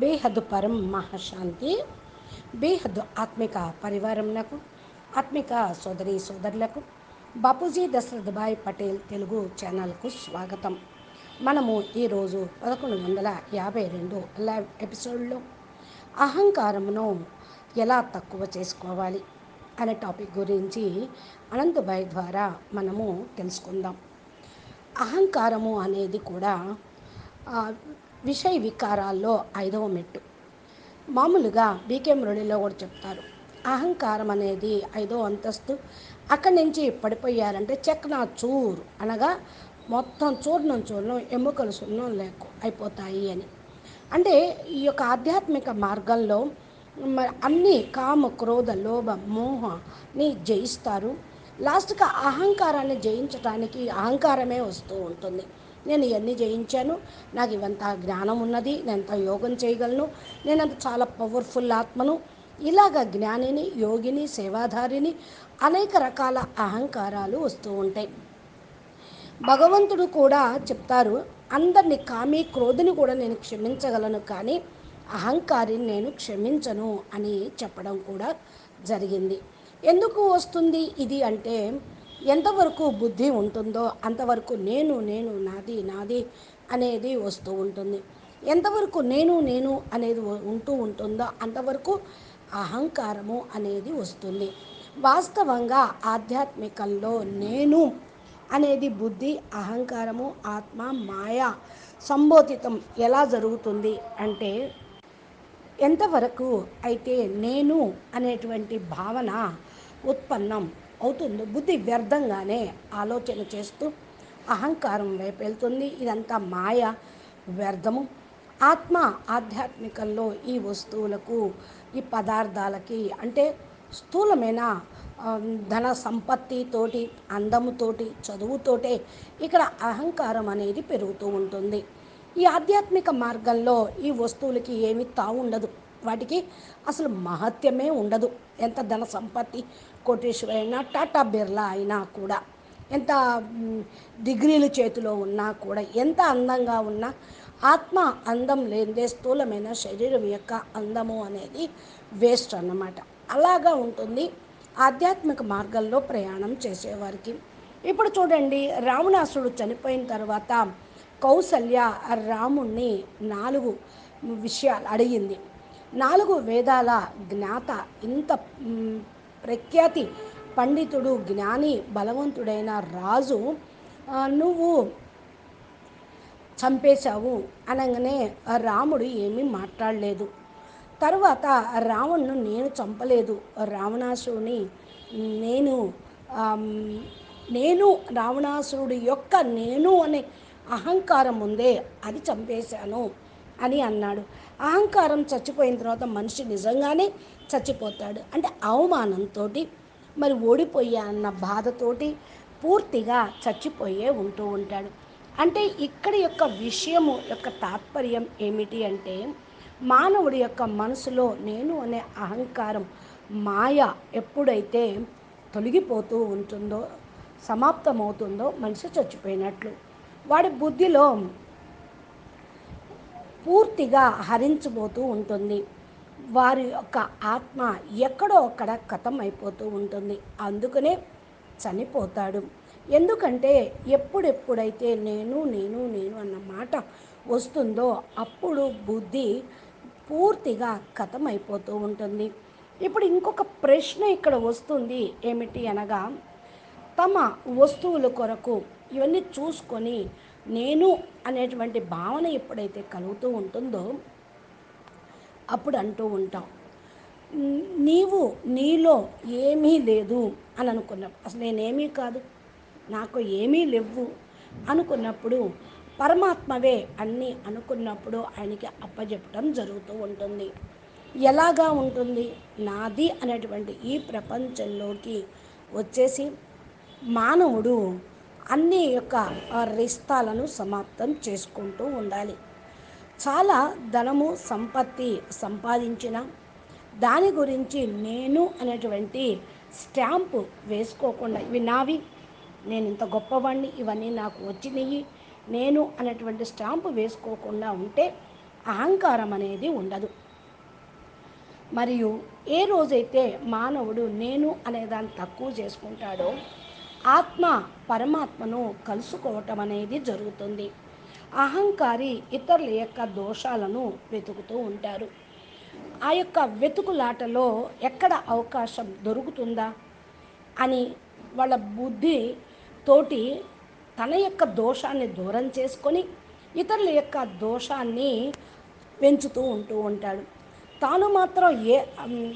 బేహద్దు పరం మహాశాంతి బేహద్దు ఆత్మిక పరివారంనకు ఆత్మిక సోదరి సోదరులకు బాపూజీ దశరథ్ భాయ్ పటేల్ తెలుగు ఛానల్కు స్వాగతం. మనము ఈరోజు పదకొండు వందల యాభై రెండు లైవ్ ఎపిసోడ్లో అహంకారమును ఎలా తక్కువ చేసుకోవాలి అనే టాపిక్ గురించి అనంతభాయ్ ద్వారా మనము తెలుసుకుందాం. అహంకారము అనేది కూడా విషయ వికారాల్లో ఐదవ మెట్టు. మామూలుగా బీకే మురళిలో కూడా చెప్తారు అహంకారం అనేది ఐదో అంతస్తు అక్కడి నుంచి పడిపోయారంటే చెక్నా చూరు అనగా మొత్తం చూర్ణం చూర్ణం ఎముకలు సున్నం లేకు అయిపోతాయి అని. అంటే ఈ యొక్క ఆధ్యాత్మిక మార్గంలో అన్ని కామ క్రోధ లోభ మోహని జయిస్తారు. లాస్ట్గా అహంకారాన్ని జయించడానికి అహంకారమే వస్తూ ఉంటుంది. నేను ఇవన్నీ జయించాను. నాకు ఇవంతా జ్ఞానం ఉన్నది. నేను ఎంత యోగం చేయగలను. నేను అంత చాలా పవర్ఫుల్ ఆత్మను ఇలాగ జ్ఞానిని యోగిని సేవాధారిని అనేక రకాల అహంకారాలు వస్తూ ఉంటాయి. భగవంతుడు కూడా చెప్తారు అందరిని కామి క్రోధిని కూడా నేను క్షమించగలను కానీ అహంకారిని నేను క్షమించను అని చెప్పడం కూడా జరిగింది. ఎందుకు వస్తుంది ఇది అంటే ఎంతవరకు బుద్ధి ఉంటుందో అంతవరకు నేను నేను నాది నాది అనేది వస్తూ ఉంటుంది. ఎంతవరకు నేను నేను అనేది ఉంటూ ఉంటుందో అంతవరకు అహంకారము అనేది వస్తుంది. వాస్తవంగా ఆధ్యాత్మికంలో నేను అనేది బుద్ధి అహంకారము ఆత్మ మాయ సంబోధితం ఎలా జరుగుతుంది అంటే ఎంతవరకు అయితే నేను అనేటువంటి భావన ఉత్పన్నం అవుతుందో. బుద్ధి వ్యర్థంగానే ఆలోచన చేస్తూ అహంకారం వైపు వెళ్తుంది. ఇదంతా మాయ వ్యర్థము. ఆత్మ ఆధ్యాత్మికంలో ఈ వస్తువులకు ఈ పదార్థాలకి అంటే స్థూలమైన ధన సంపత్తితోటి అందముతోటి చదువుతోటే ఇక్కడ అహంకారం అనేది పెరుగుతూ ఉంటుంది. ఈ ఆధ్యాత్మిక మార్గంలో ఈ వస్తువులకి ఏమీ తావుండదు వాటికి అసలు మహత్యమే ఉండదు. ఎంత ధన సంపత్తి కోటేశ్వరైనా టాటా బిర్లా అయినా కూడా ఎంత డిగ్రీలు చేతిలో ఉన్నా కూడా ఎంత అందంగా ఉన్నా ఆత్మ అందం లేనిదే స్థూలమైన శరీరం యొక్క అందము అనేది వేస్ట్ అన్నమాట. అలాగా ఉంటుంది ఆధ్యాత్మిక మార్గంలో ప్రయాణం చేసేవారికి. ఇప్పుడు చూడండి రావణాసుడు చనిపోయిన తర్వాత కౌసల్య రాముణ్ణి నాలుగు విషయాలు అడిగింది. నాలుగు వేదాల జ్ఞాత ఇంత ప్రఖ్యాతి పండితుడు జ్ఞాని బలవంతుడైన రాజు నువ్వు చంపేశావు అనగానే రాముడు ఏమీ మాట్లాడలేదు. తర్వాత రావణ్ణు నేను చంపలేదు. రావణాసురుని నేను నేను రావణాసురుడి యొక్క నేను అనే అహంకారం ఉందే అది చంపేశాను. అని అన్నాడు. అహంకారం చచ్చిపోయిన తర్వాత మనిషి నిజంగానే చచ్చిపోతాడు. అంటే అవమానంతో మరి ఓడిపోయా అన్న బాధతోటి పూర్తిగా చచ్చిపోయే ఉంటూ ఉంటాడు. అంటే ఇక్కడ యొక్క విషయము యొక్క తాత్పర్యం ఏమిటి అంటే మానవుడి యొక్క మనసులో నేను అనే అహంకారం మాయ ఎప్పుడైతే తొలగిపోతూ ఉంటుందో సమాప్తమవుతుందో మనిషి చచ్చిపోయినట్లు. వాడి బుద్ధిలో పూర్తిగా హరించబోతూ ఉంటుంది. వారి యొక్క ఆత్మ ఎక్కడో అక్కడ కథం అయిపోతూ ఉంటుంది. అందుకనే చనిపోతాడు. ఎందుకంటే ఎప్పుడెప్పుడైతే నేను నేను నేను అన్న మాట వస్తుందో అప్పుడు బుద్ధి పూర్తిగా కథం అయిపోతూ ఉంటుంది. ఇప్పుడు ఇంకొక ప్రశ్న ఇక్కడ వస్తుంది ఏమిటి అనగా తమ వస్తువుల కొరకు ఇవన్నీ చూసుకొని నేను అనేటువంటి భావన ఎప్పుడైతే కలుగుతూ ఉంటుందో అప్పుడు అంటూ ఉంటాం నీవు నీలో ఏమీ లేదు అని అనుకున్నప్పుడు అసలు నేనేమీ కాదు నాకు ఏమీ లేవు అనుకున్నప్పుడు పరమాత్మవే అన్నీ అనుకున్నప్పుడు ఆయనకి అప్పజెప్పడం జరుగుతూ ఉంటుంది. ఎలాగా ఉంటుంది? నాది అనేటువంటి ఈ ప్రపంచంలోకి వచ్చేసి మానవుడు అన్ని యొక్క రిస్తాలను సమాప్తం చేసుకుంటూ ఉండాలి. చాలా ధనము సంపత్తి సంపాదించిన దాని గురించి నేను అనేటువంటి స్టాంపు వేసుకోకుండా ఇవి నావి నేను ఇంత గొప్పవాణ్ణి ఇవన్నీ నాకు వచ్చినాయి నేను అనేటువంటి స్టాంపు వేసుకోకుండా ఉంటే అహంకారం అనేది ఉండదు. మరియు ఏ రోజైతే మానవుడు నేను అనేదాన్ని తక్కువ చేసుకుంటాడో ఆత్మ పరమాత్మను కలుసుకోవటం అనేది జరుగుతుంది. అహంకారి ఇతరుల యొక్క దోషాలను వెతుకుతూ ఉంటారు. ఆ యొక్క వెతుకులాటలో ఎక్కడ అవకాశం దొరుకుతుందా? అని వాళ్ళ బుద్ధి తోటి తన యొక్క దోషాన్ని దూరం చేసుకొని ఇతరుల యొక్క దోషాన్ని పెంచుతూ ఉంటూ ఉంటాడు. తాను మాత్రం ఏ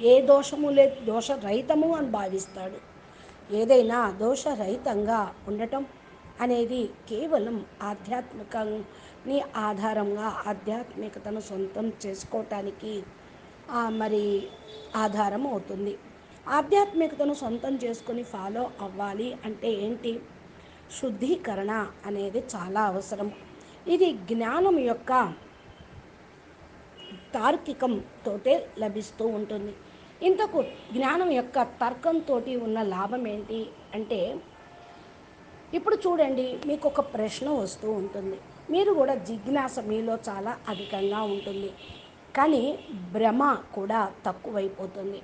ఏ దోషము లేదు దోషరహితము అని భావిస్తాడు. ఏదైనా దోషరహితంగా ఉండటం అనేది కేవలం ఆధ్యాత్మికని ఆధారంగా ఆధ్యాత్మికతను సొంతం చేసుకోవటానికి మరి ఆధారం అవుతుంది. ఆధ్యాత్మికతను సొంతం చేసుకొని ఫాలో అవ్వాలి అంటే ఏంటి? శుద్ధీకరణ అనేది చాలా అవసరం. ఇది జ్ఞానం యొక్క తార్కికం తోటే లభిస్తూ ఉంటుంది. ఇంతకు జ్ఞానం యొక్క తర్కంతో ఉన్న లాభం ఏంటి అంటే ఇప్పుడు చూడండి మీకు ఒక ప్రశ్న వస్తూ ఉంటుంది. మీరు కూడా జిజ్ఞాస మీలో చాలా అధికంగా ఉంటుంది. కానీ భ్రమ కూడా తక్కువైపోతుంది.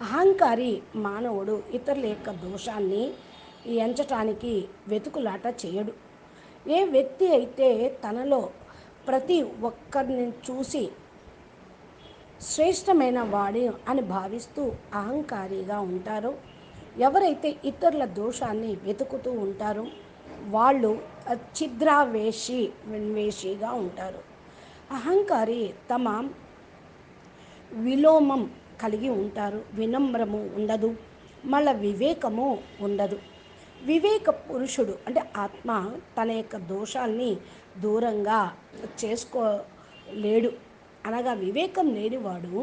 అహంకారి మానవుడు ఇతరుల యొక్క దోషాన్ని ఎంచటానికి వెతుకులాట చేయడు. ఏ వ్యక్తి అయితే తనలో ప్రతి ఒక్కరిని చూసి శ్రేష్టమైన వాడి అని భావిస్తూ అహంకారిగా ఉంటారో. ఎవరైతే ఇతరుల దోషాన్ని వెతుకుతూ ఉంటారో వాళ్ళు ఛిద్రావేషి వేషిగా ఉంటారు. అహంకారి తమ విలోమం కలిగి ఉంటారు. వినమ్రము ఉండదు మళ్ళా వివేకము ఉండదు. వివేక పురుషుడు అంటే ఆత్మ తన యొక్క దోషాల్ని దూరంగా చేసుకోలేడు. అనగా వివేకం లేనివాడు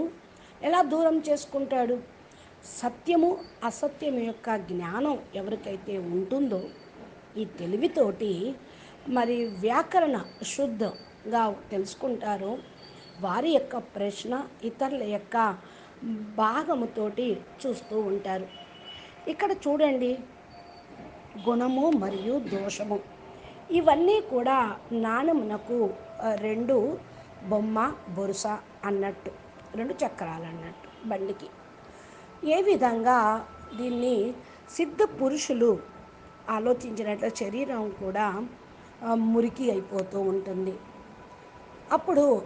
ఎలా దూరం చేసుకుంటాడు? సత్యము అసత్యం యొక్క జ్ఞానం ఎవరికైతే ఉంటుందో ఈ తెలివితోటి మరి వ్యాకరణ శుద్ధంగా తెలుసుకుంటారో వారి యొక్క ప్రశ్న ఇతరుల యొక్క భాగముతోటి చూస్తూ ఉంటారు. ఇక్కడ చూడండి గుణము మరియు దోషము. ఇవన్నీ కూడా నాణమునకు రెండు బొమ్మ బొరుస అన్నట్టు రెండు చక్రాలు అన్నట్టు బండికి. ఏ విధంగా దీన్ని సిద్ధ పురుషులు ఆలోచించినట్లు శరీరం కూడా మురికి అయిపోతూ ఉంటుంది. అప్పుడు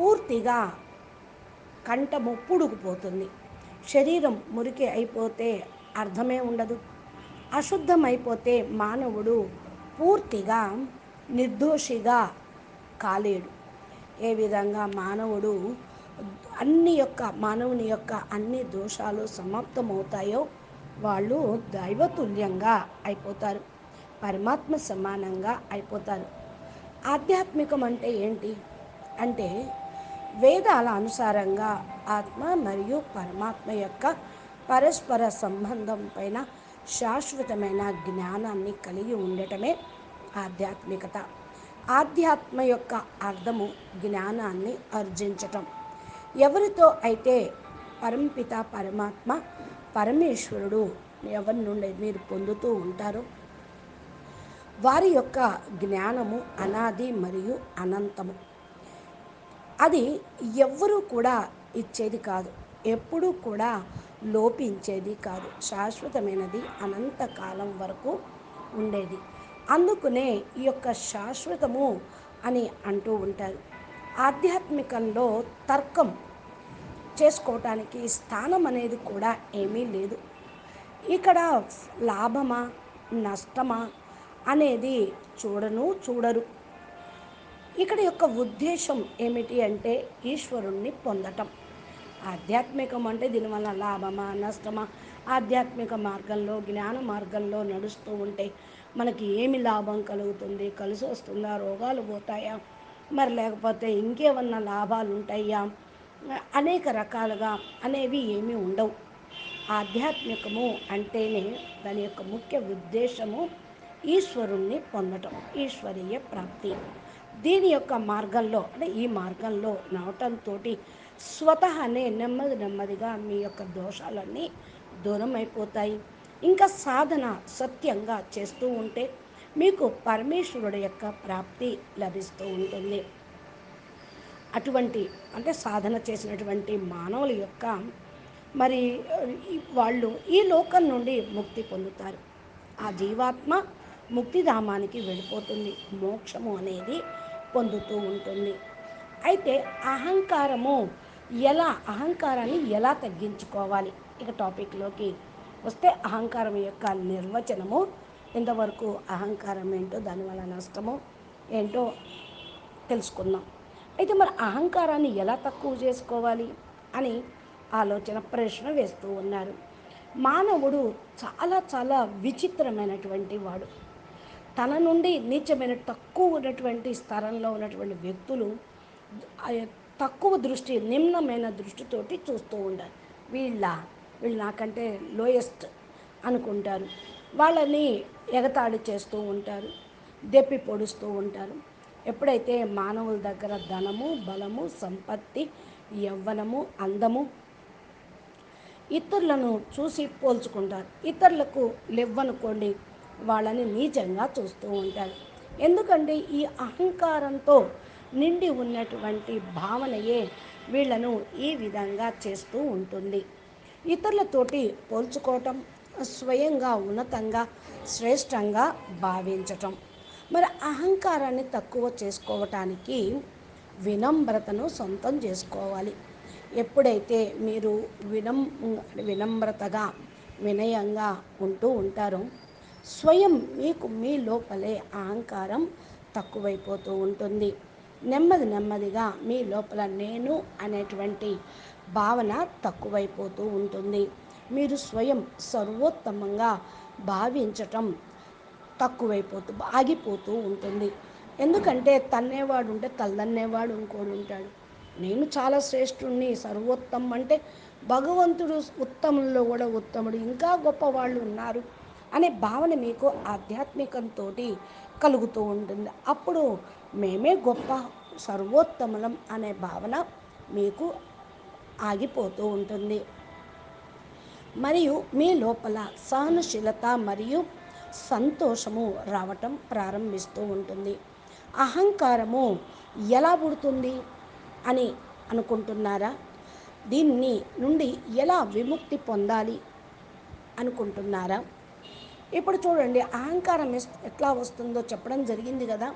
పూర్తిగా కంఠము పుడుకుపోతుంది. శరీరం మురికి అయిపోతే అర్థమే ఉండదు. అశుద్ధమైపోతే మానవుడు పూర్తిగా నిర్దోషిగా కాలేడు. ఏ విధంగా మానవుడు అన్ని యొక్క మానవుని యొక్క అన్ని దోషాలు సమాప్తమవుతాయో వాళ్ళు దైవతుల్యంగా అయిపోతారు. పరమాత్మ సమానంగా అయిపోతారు. ఆధ్యాత్మికం అంటే ఏంటి? అంటే వేదాల అనుసారంగా ఆత్మ మరియు పరమాత్మ యొక్క పరస్పర సంబంధం పైన శాశ్వతమైన జ్ఞానాన్ని కలిగి ఉండటమే ఆధ్యాత్మికత. ఆధ్యాత్మ యొక్క అర్థము జ్ఞానాన్ని ఆర్జించటం ఎవరితో అయితే పరంపిత పరమాత్మ పరమేశ్వరుడు ఎవరి నుండి మీరు పొందుతూ ఉంటారో వారి యొక్క జ్ఞానము అనాది మరియు అనంతము. అది ఎవ్వరూ కూడా ఇచ్చేది కాదు ఎప్పుడూ కూడా లోపించేది కాదు శాశ్వతమైనది అనంత కాలం వరకు ఉండేది. అందుకునే ఈ యొక్క శాశ్వతము అని అంటూ ఉంటారు. ఆధ్యాత్మికంలో తర్కం చేసుకోవటానికి స్థానం అనేది కూడా ఏమీ లేదు. ఇక్కడ లాభమా నష్టమా అనేది చూడను చూడరు. ఇక్కడ యొక్క ఉద్దేశం ఏమిటి అంటే ఈశ్వరుణ్ణి పొందటం. ఆధ్యాత్మికం అంటే దీనివల్ల లాభమా నష్టమా? ఆధ్యాత్మిక మార్గంలో జ్ఞాన మార్గంలో నడుస్తూ ఉంటే మనకి ఏమి లాభం కలుగుతుంది? కలిసి వస్తుందా? రోగాలు పోతాయా? మరి లేకపోతే ఇంకేమన్నా లాభాలు ఉంటాయా? అనేక రకాలుగా అనేవి ఏమీ ఉండవు. ఆధ్యాత్మికము అంటేనే దాని యొక్క ముఖ్య ఉద్దేశము ఈశ్వరుణ్ణి పొందటం ఈశ్వరీయ ప్రాప్తి. దీని యొక్క మార్గంలో అంటే ఈ మార్గంలో నడవటంతో స్వతహానే నెమ్మది నెమ్మదిగా మీ యొక్క దోషాలన్నీ దూరం అయిపోతాయి ఇంకా సాధన సత్యంగా చేస్తూ ఉంటే మీకు పరమేశ్వరుడు యొక్క ప్రాప్తి లభిస్తూ ఉంటుంది. అటువంటి అంటే సాధన చేసినటువంటి మానవుల యొక్క మరి వాళ్ళు ఈ లోకం నుండి ముక్తి పొందుతారు. ఆ జీవాత్మ ముక్తిధామానికి వెళ్ళిపోతుంది. మోక్షము అనేది పొందుతూ ఉంటుంది. అయితే అహంకారము ఎలా అహంకారాన్ని ఎలా తగ్గించుకోవాలి? ఇక టాపిక్లోకి వస్తే అహంకారం యొక్క నిర్వచనము. ఇంతవరకు అహంకారం ఏంటో దానివల్ల నష్టము ఏంటో తెలుసుకుందాం. అయితే మరి అహంకారాన్ని ఎలా తక్కువ చేసుకోవాలి అని ఆలోచన ప్రశ్న వేస్తూ ఉన్నారు. మానవుడు చాలా చాలా విచిత్రమైనటువంటి వాడు. తన నుండి నీచమైన తక్కువ ఉన్నటువంటి స్థలంలో ఉన్నటువంటి వ్యక్తులు తక్కువ దృష్టి నిమ్నమైన దృష్టితోటి చూస్తూ ఉండాలి. వీళ్ళ వీళ్ళు నాకంటే లోయెస్ట్ అనుకుంటారు. వాళ్ళని ఎగతాళి చేస్తూ ఉంటారు దెప్పి పొడుస్తూ ఉంటారు. ఎప్పుడైతే మానవుల దగ్గర ధనము బలము సంపత్తి యవ్వనము అందము ఇతరులను చూసి పోల్చుకుంటారు. ఇతరులకు లెవ్వనుకోండి వాళ్ళని నీచంగా చూస్తూ ఉంటారు. ఎందుకంటే ఈ అహంకారంతో నిండి ఉన్నటువంటి భావనయే వీళ్ళను ఈ విధంగా చేస్తూ ఉంటుంది. ఇతరులతోటి పోల్చుకోవటం స్వయంగా ఉన్నతంగా శ్రేష్టంగా భావించటం. మరి అహంకారాన్ని తక్కువ చేసుకోవటానికి వినమ్రతను సొంతం చేసుకోవాలి. ఎప్పుడైతే మీరు వినం వినమ్రతగా వినయంగా ఉంటూ ఉంటారో స్వయం మీకు మీ లోపలే అహంకారం తక్కువైపోతూ ఉంటుంది. నెమ్మది నెమ్మదిగా మీ లోపల నేను అనేటువంటి భావన తక్కువైపోతూ ఉంటుంది. మీరు స్వయం సర్వోత్తమంగా భావించటం తక్కువైపోతూ ఆగిపోతూ ఉంటుంది. ఎందుకంటే తన్నేవాడు ఉంటే తల్లన్నేవాడు ఇంకోడు ఉంటాడు. నేను చాలా శ్రేష్ఠుణ్ణి సర్వోత్తమం అంటే భగవంతుడు ఉత్తముల్లో కూడా ఉత్తముడు ఇంకా గొప్ప వాళ్ళు ఉన్నారు అనే భావన మీకు ఆధ్యాత్మికంతో కలుగుతూ ఉంటుంది. అప్పుడు మేమే గొప్ప సర్వోత్తములం అనే భావన మీకు ఆగిపోతూ ఉంటుంది. మరియు మీ లోపల సహనశీలత మరియు సంతోషము రావటం ప్రారంభిస్తూ ఉంటుంది. అహంకారము ఎలా పుడుతుంది అని అనుకుంటున్నారా? దీన్ని నుండి ఎలా విముక్తి పొందాలి అనుకుంటున్నారా? ఇప్పుడు చూడండి అహంకారం ఎట్లా వస్తుందో చెప్పడం జరిగింది కదా.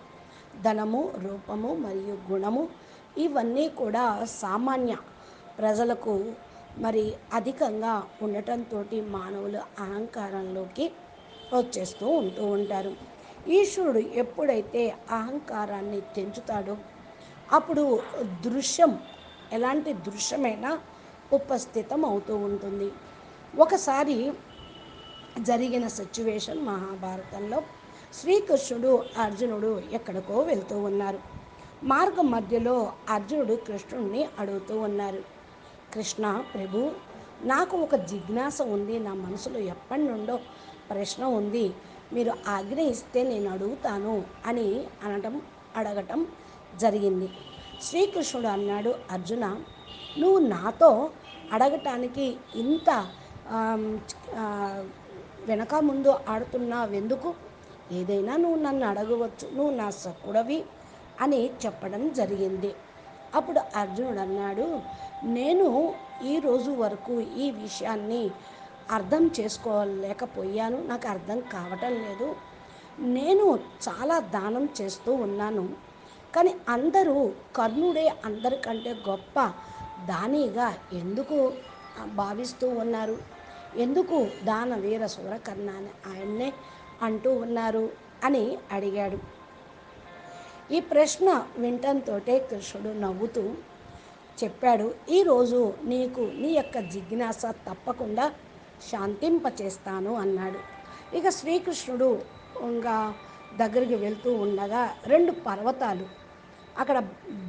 ధనము రూపము మరియు గుణము ఇవన్నీ కూడా సామాన్య ప్రజలకు మరి అధికంగా ఉండటంతో మానవులు అహంకారంలోకి వచ్చేస్తూ ఉంటూ ఉంటారు. ఈశ్వరుడు ఎప్పుడైతే అహంకారాన్ని తెంచుతాడో అప్పుడు దృశ్యం ఎలాంటి దృశ్యమైనా ఉపస్థితం అవుతూ ఉంటుంది. ఒకసారి జరిగిన సిచ్యువేషన్ మహాభారతంలో శ్రీకృష్ణుడు అర్జునుడు ఎక్కడికో వెళ్తూ ఉన్నారు. మార్గం మధ్యలో అర్జునుడు కృష్ణుడిని అడుగుతూ ఉన్నారు. కృష్ణ ప్రభు నాకు ఒక జిజ్ఞాస ఉంది. నా మనసులో ఎప్పటి నుండో ప్రశ్న ఉంది. మీరు ఆజ్ఞ ఇస్తే నేను అడుగుతాను అని అనటం అడగటం జరిగింది. శ్రీకృష్ణుడు అన్నాడు అర్జున నువ్వు నాతో అడగటానికి ఇంత వెనక ముందు ఆడుతున్నావెందుకు? ఏదైనా నువ్వు నన్ను అడగవచ్చు. నువ్వు నా సక్కుడవి అని చెప్పడం జరిగింది. అప్పుడు అర్జునుడు అన్నాడు నేను ఈ రోజు వరకు ఈ విషయాన్ని అర్థం చేసుకోలేకపోయాను. నాకు అర్థం కావటం లేదు. నేను చాలా దానం చేస్తూ ఉన్నాను. కానీ అందరూ కర్ణుడే అందరికంటే గొప్ప దానిగా ఎందుకు భావిస్తూ ఉన్నారు? ఎందుకు దాన వీర సూరకర్ణ అని ఆయన్నే అంటూ ఉన్నారు? అని అడిగాడు. ఈ ప్రశ్న వినటంతో కృష్ణుడు నవ్వుతూ చెప్పాడు ఈరోజు నీకు నీ యొక్క జిజ్ఞాస తప్పకుండా శాంతింపచేస్తాను అన్నాడు. ఇక శ్రీకృష్ణుడు ఇంకా దగ్గరికి వెళ్తూ ఉండగా రెండు పర్వతాలు అక్కడ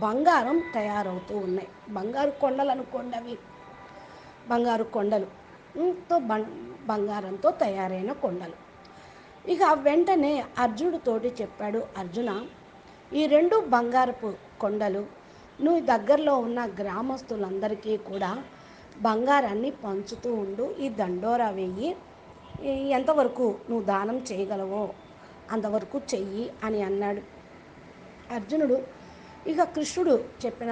బంగారం తయారవుతూ ఉన్నాయి. బంగారు కొండలు అనుకోండి అవి బంగారు కొండలు తో బం బంగారంతో తయారైన కొండలు. ఇక వెంటనే అర్జునుడితోటి చెప్పాడు అర్జున ఈ రెండు బంగారపు కొండలు నువ్వు దగ్గరలో ఉన్న గ్రామస్తులందరికీ కూడా బంగారాన్ని పంచుతూ ఉండు ఈ దండోరా వెయ్యి. ఎంతవరకు నువ్వు దానం చేయగలవో అంతవరకు చెయ్యి అని అన్నాడు. అర్జునుడు ఇక కృష్ణుడు చెప్పిన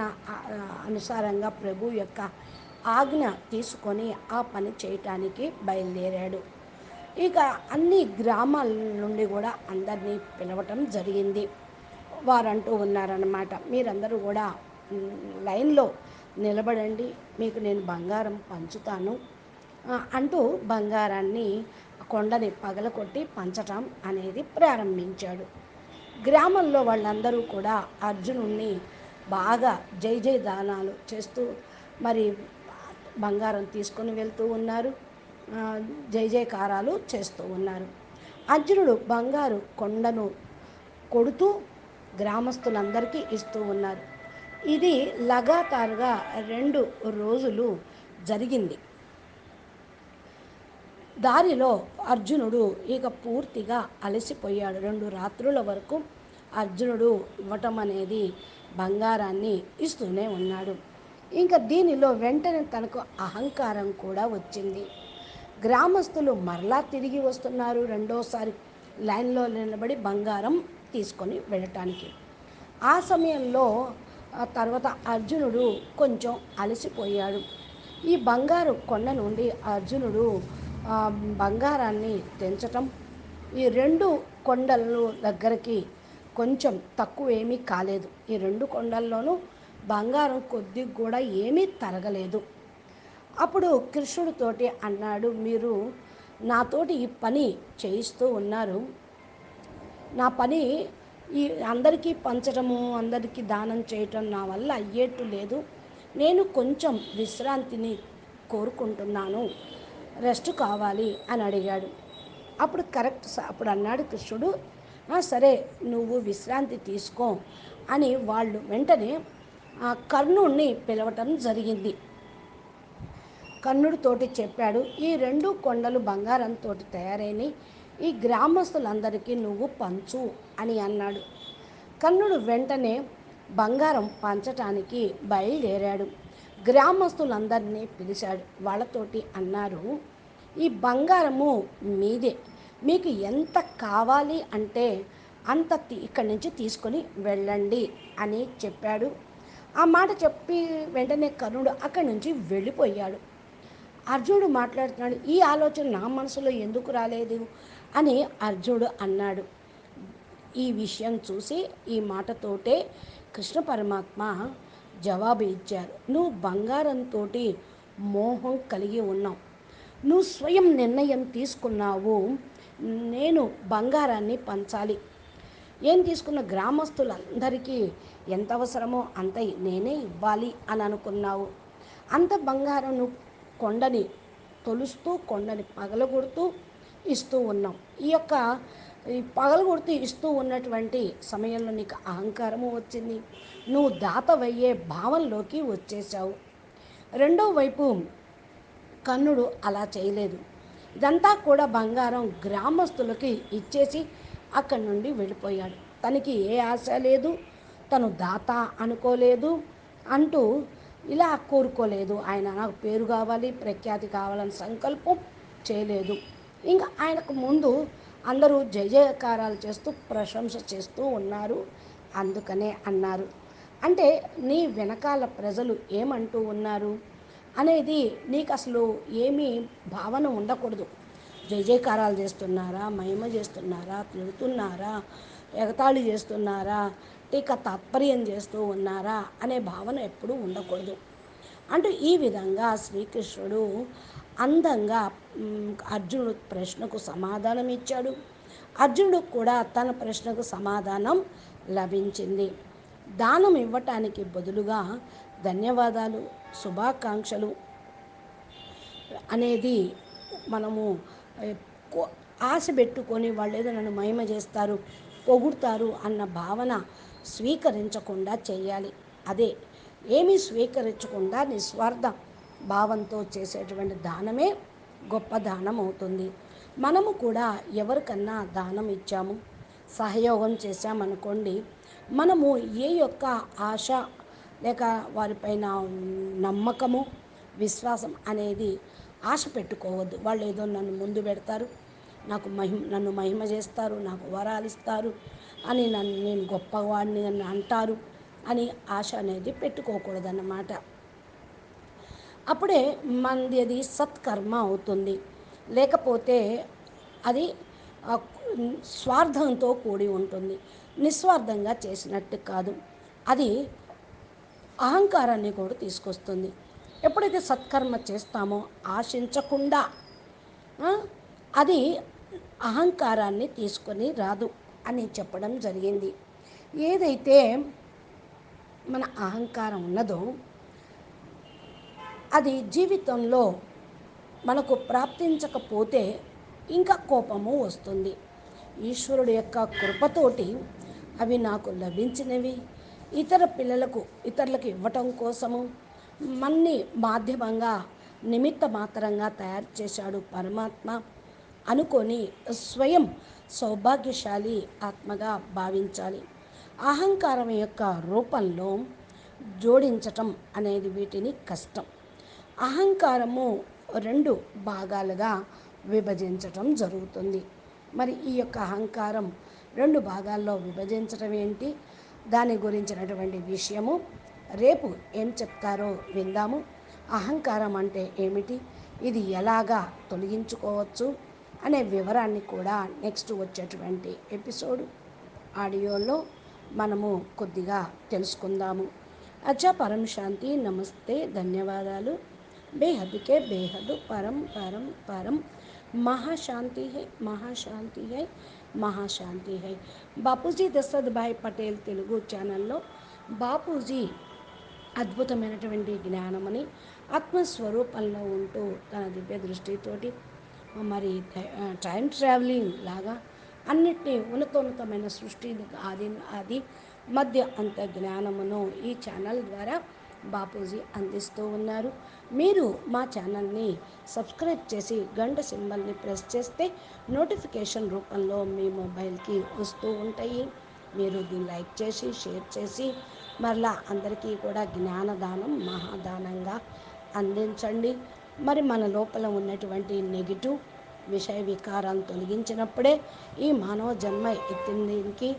అనుసారంగా ప్రభు యొక్క ఆజ్ఞ తీసుకొని ఆ పని చేయటానికి బయలుదేరాడు. ఇక అన్ని గ్రామాల నుండి కూడా అందరినీ పిలవటం జరిగింది. వారంటూ ఉన్నారన్నమాట. మీరందరూ కూడా లైన్లో నిలబడండి మీకు నేను బంగారం పంచుతాను. అంటూ బంగారాన్ని కొండని పగలకొట్టి పంచటం అనేది ప్రారంభించాడు. గ్రామంలో వాళ్ళందరూ కూడా అర్జునుణ్ణి బాగా జై జై దానాలు చేస్తూ మరి బంగారం తీసుకొని వెళ్తూ ఉన్నారు. జై జయకారాలు చేస్తూ ఉన్నారు. అర్జునుడు బంగారు కొండను కొడుతూ గ్రామస్తులందరికీ ఇస్తూ ఉన్నారు. ఇది లగాతారుగా రెండు రోజులు జరిగింది. దారిలో అర్జునుడు ఇక పూర్తిగా అలసిపోయాడు. రెండు రాత్రుల వరకు అర్జునుడు ఇవ్వటం అనేది బంగారాన్ని ఇస్తూనే ఉన్నాడు. ఇంకా దీనిలో వెంటనే తనకు అహంకారం కూడా వచ్చింది. గ్రామస్తులు మరలా తిరిగి వస్తున్నారు. రెండోసారి లైన్లో నిలబడి బంగారం తీసుకొని వెళ్ళటానికి. ఆ సమయంలో ఆ తర్వాత అర్జునుడు కొంచెం అలసిపోయాడు. ఈ బంగారు కొండ నుండి అర్జునుడు బంగారాన్ని తెంచటం ఈ రెండు కొండలను దగ్గరికి కొంచెం తక్కువ ఏమీ కాలేదు. ఈ రెండు కొండల్లోనూ బంగారం కొద్ది కూడా ఏమీ తరగలేదు. అప్పుడు కృష్ణుడితోటి అన్నాడు మీరు నాతోటి ఈ పని చేయిస్తూ ఉన్నారు. నా పని ఈ అందరికీ పంచడము అందరికీ దానం చేయటం నా వల్ల అయ్యేట్టు లేదు. నేను కొంచెం విశ్రాంతిని కోరుకుంటున్నాను. రెస్ట్ కావాలి అని అడిగాడు. అప్పుడు కరెక్ట్ స- అప్పుడు అన్నాడు కృష్ణుడు సరే నువ్వు విశ్రాంతి తీసుకో అని వాళ్ళు వెంటనే ఆ పిలవటం జరిగింది. కర్ణుడితోటి చెప్పాడు ఈ రెండు కొండలు బంగారంతో తయారైనవి ఈ గ్రామస్తులందరికీ నువ్వు పంచు అని అన్నాడు. కర్ణుడు వెంటనే బంగారం పంచటానికి బయలుదేరాడు. గ్రామస్తులందరినీ పిలిచాడు. వాళ్ళతోటి అన్నారు ఈ బంగారము మీదే. మీకు ఎంత కావాలి అంటే అంత ఇక్కడి నుంచి తీసుకొని వెళ్ళండి అని చెప్పాడు. ఆ మాట చెప్పి వెంటనే కర్ణుడు అక్కడి నుంచి వెళ్ళిపోయాడు. అర్జునుడు మాట్లాడుతున్నాడు ఈ ఆలోచన నా మనసులో ఎందుకు రాలేదు? అని అర్జునుడు అన్నాడు. ఈ విషయం చూసి ఈ మాటతోటే కృష్ణ పరమాత్మ జవాబు ఇచ్చారు. నువ్వు బంగారంతో మోహం కలిగి ఉన్నావు. నువ్వు స్వయం నిర్ణయం తీసుకున్నావు. నేను బంగారాన్ని పంచాలి. ఏం తీసుకున్న గ్రామస్తులందరికీ ఎంత అవసరమో అంత నేనే ఇవ్వాలి అని అనుకున్నావు. అంత బంగారం నువ్వు కొండని తొలుస్తూ కొండని పగలగొడుతూ ఇస్తూ ఉన్నాం. ఈ యొక్క ఈ పగలగొడుతూ ఇస్తూ ఉన్నటువంటి సమయంలో నీకు అహంకారము వచ్చింది. నువ్వు దాతవయ్యే భావంలోకి వచ్చేసావు రెండో వైపు కన్నుడు అలా చేయలేదు. ఇదంతా కూడా బంగారం గ్రామస్తులకి ఇచ్చేసి అక్కడి నుండి వెళ్ళిపోయాడు. తనకి ఏ ఆశ లేదు. తను దాత అనుకోలేదు అంటూ ఇలా కోరుకోలేదు. ఆయన నాకు పేరు కావాలి ప్రఖ్యాతి కావాలని సంకల్పం చేయలేదు. ఇంకా ఆయనకు ముందు అందరూ జయ జయకారాలు చేస్తూ ప్రశంస చేస్తూ ఉన్నారు. అందుకనే అన్నారు. అంటే నీ వెనకాల ప్రజలు ఏమంటూ ఉన్నారు? అనేది నీకు అసలు ఏమీ భావన ఉండకూడదు. జయ జయకారాలు చేస్తున్నారా? మహిమ చేస్తున్నారా? తిడుతున్నారా? ఎగతాళి చేస్తున్నారా? టీక తాత్పర్యం చేస్తూ ఉన్నారా? అనే భావన ఎప్పుడూ ఉండకూడదు. అంటూ ఈ విధంగా శ్రీకృష్ణుడు అందంగా అర్జునుడు ప్రశ్నకు సమాధానం ఇచ్చాడు. అర్జునుడు కూడా తన ప్రశ్నకు సమాధానం లభించింది. దానం ఇవ్వటానికి బదులుగా ధన్యవాదాలు శుభాకాంక్షలు అనేది మనము ఆశ పెట్టుకొని వాళ్ళు ఏదో నన్ను మహిమ చేస్తారు పొగుడతారు అన్న భావన స్వీకరించకుండా చేయాలి. అదే ఏమీ స్వీకరించకుండా నిస్వార్థం. భావంతో చేసేటువంటి దానమే గొప్ప దానం అవుతుంది మనము కూడా ఎవరికన్నా దానం ఇచ్చాము సహయోగం చేశామనుకోండి మనము ఏ యొక్క ఆశ లేక వారిపైన నమ్మకము విశ్వాసం అనేది ఆశ పెట్టుకోవద్దు. వాళ్ళు ఏదో నన్ను ముందు పెడతారు నాకు మహిమ నన్ను మహిమ చేస్తారు నాకు వరాలు ఇస్తారు అని నన్ను నేను గొప్పవాడిని అని అంటారు అని ఆశ అనేది పెట్టుకోకూడదన్నమాట. అప్పుడే మనది అది సత్కర్మ అవుతుంది. లేకపోతే అది స్వార్థంతో కూడి ఉంటుంది. నిస్వార్థంగా చేసినట్టు కాదు. అది అహంకారాన్ని కూడా తీసుకొస్తుంది. ఎప్పుడైతే సత్కర్మ చేస్తామో ఆశించకుండా అది అహంకారాన్ని తీసుకొని రాదు అని చెప్పడం జరిగింది. ఏదైతే మన అహంకారం ఉన్నదో అది జీవితంలో మనకు ప్రాప్తించకపోతే ఇంకా కోపము వస్తుంది. ఈశ్వరుడు యొక్క కృపతోటి అవి నాకు లభించినవి. ఇతర పిల్లలకు ఇతరులకు ఇవ్వటం కోసము మన్ని మాధ్యమంగా నిమిత్త మాత్రంగా తయారు చేశాడు పరమాత్మ అనుకొని స్వయం సౌభాగ్యశాలి ఆత్మగా భావించాలి. అహంకారం యొక్క రూపంలో జోడించటం అనేది వీటిని కష్టం. అహంకారము రెండు భాగాలుగా విభజించటం జరుగుతుంది. మరి ఈ యొక్క అహంకారం రెండు భాగాల్లో విభజించటం ఏంటి? దాని గురించినటువంటి విషయము రేపు ఏం చెప్తారో విందాము. అహంకారం అంటే ఏమిటి? ఇది ఎలాగా తొలగించుకోవచ్చు? అనే వివరాన్ని కూడా నెక్స్ట్ వచ్చేటువంటి ఎపిసోడ్ ఆడియోలో మనము కొద్దిగా తెలుసుకుందాము. అచ్చా పరం శాంతి నమస్తే ధన్యవాదాలు. బేహద్కే బేహద్ పరం పరం పరం మహాశాంతి హై మహాశాంతి హై మహాశాంతి హై బాపూజీ దశరథభాయ్ పటేల్ తెలుగు ఛానల్లో బాపూజీ అద్భుతమైనటువంటి జ్ఞానమని ఆత్మస్వరూపంలో ఉంటూ తన దివ్య దృష్టితోటి మరి టైం ట్రావెలింగ్ లాగా అన్నిటినీ ఉన్నతోన్నతమైన సృష్టి ఆది ఆది మధ్య అంత జ్ఞానమును ఈ ఛానల్ ద్వారా బాపూజీ అందిస్తూ ఉన్నారు. మీరు మా ఛానల్ని సబ్స్క్రైబ్ చేసి గంట సింబల్ని ప్రెస్ చేస్తే నోటిఫికేషన్ రూపంలో మీ మొబైల్కి వస్తూ ఉంటాయి. మీరు దీన్ని లైక్ చేసి షేర్ చేసి మరలా అందరికీ కూడా జ్ఞానదానం మహాదానంగా అందించండి. మరి మన లోపల ఉన్నటువంటి నెగిటివ్ విషయ వికారాలు తొలగించినప్పుడే ఈ మానవ జన్మ ఎత్తిందికి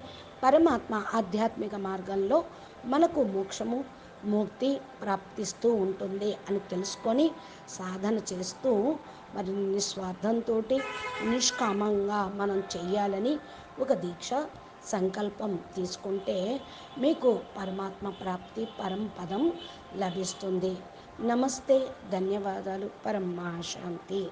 పరమాత్మ ఆధ్యాత్మిక మార్గంలో మనకు మోక్షము ముక్తి ప్రాప్తిస్తూ ఉంటుంది అని తెలుసుకొని సాధన చేస్తూ మరి నిస్వార్థంతో నిష్కామంగా మనం చెయ్యాలని ఒక దీక్ష సంకల్పం తీసుకుంటే మీకు పరమాత్మ ప్రాప్తి పరంపదం లభిస్తుంది. నమస్తే ధన్యవాదాలు. పరమాశాంతి.